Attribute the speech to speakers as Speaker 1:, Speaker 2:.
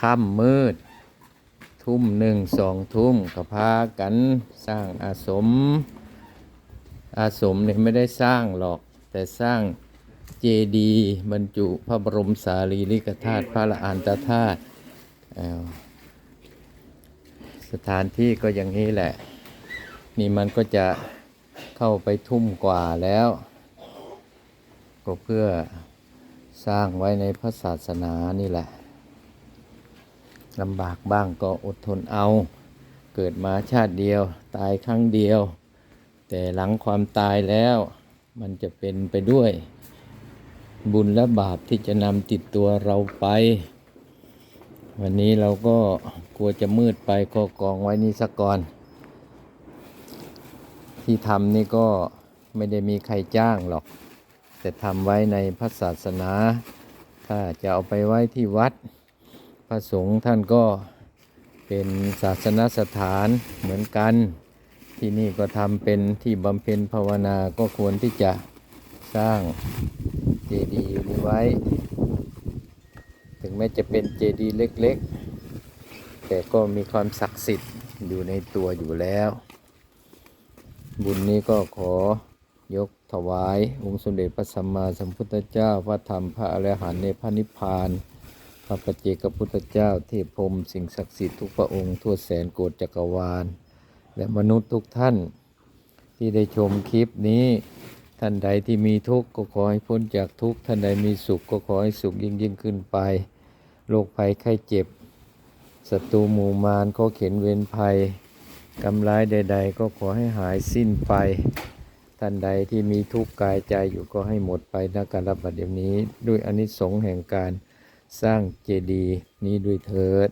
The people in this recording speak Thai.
Speaker 1: ค่ำมืด ทุ่มหนึ่งสองทุ่มก็พากันสร้างอาสม อาสมเนี่ยไม่ได้สร้างหรอก แต่สร้างเจดีย์บรรจุพระบรมสารีริกธาตุพระละอานตธาตุสถานที่ก็อย่างนี้แหละ นี่มันก็จะเข้าไปทุ่มกว่าแล้ว ก็เพื่อสร้างไว้ในพระศาสนานี่แหละ ลำบากบ้างก็อดทนเอา เกิดมาชาติเดียว ตายครั้งเดียว แต่หลังความตายแล้วมันจะเป็นไปด้วย บุญและบาปที่จะนำติดตัวเราไป วันนี้เราก็กลัวจะมืดไปก็กองไว้นี่สักก่อน ที่ทำนี่ก็ไม่ได้มีใครจ้างหรอก แต่ทำไว้ในพระศาสนา ถ้าจะเอาไปไว้ที่วัด ระสงฆ์ท่านก็เป็นศาสนสถานเหมือนกัน ที่นี่ก็ทำเป็นที่บำเพ็ญภาวนาก็ควรที่จะสร้างเจดีย์นี้ไว้ ถึงแม้จะเป็นเจดีย์เล็กๆ แต่ก็มีความศักดิ์สิทธิ์อยู่ในตัวอยู่แล้ว บุญนี้ก็ขอยกถวาย องค์สมเด็จพระสัมมาสัมพุทธเจ้าพระธรรมพระอรหันต์ในพระนิพพาน พระปัจเจกพุทธเจ้าเทพพรมสิ่งศักดิ์สิทธิ์ทุกพระองค์ทั่วแสนโกฏจักรวาล และมนุษย์ทุกท่านที่ได้ชมคลิปนี้ ท่านใดที่มีทุกข์ก็ขอให้พ้นจากทุกข์ท่านใดมีสุขก็ขอให้สุขยิ่งยิ่งขึ้นไปโรคภัยไข้เจ็บศัตรูหมู่มารก็เข็นเวรภัยกำไรใด ๆ ก็ขอให้หายสิ้นไป ท่านใดที่มีทุกข์กายใจอยู่ก็ให้หมดไปณการรับบัดเดี๋ยวนี้ ด้วยอนิสงส์แห่งการ สร้างเจดีย์นี้ด้วยเถิด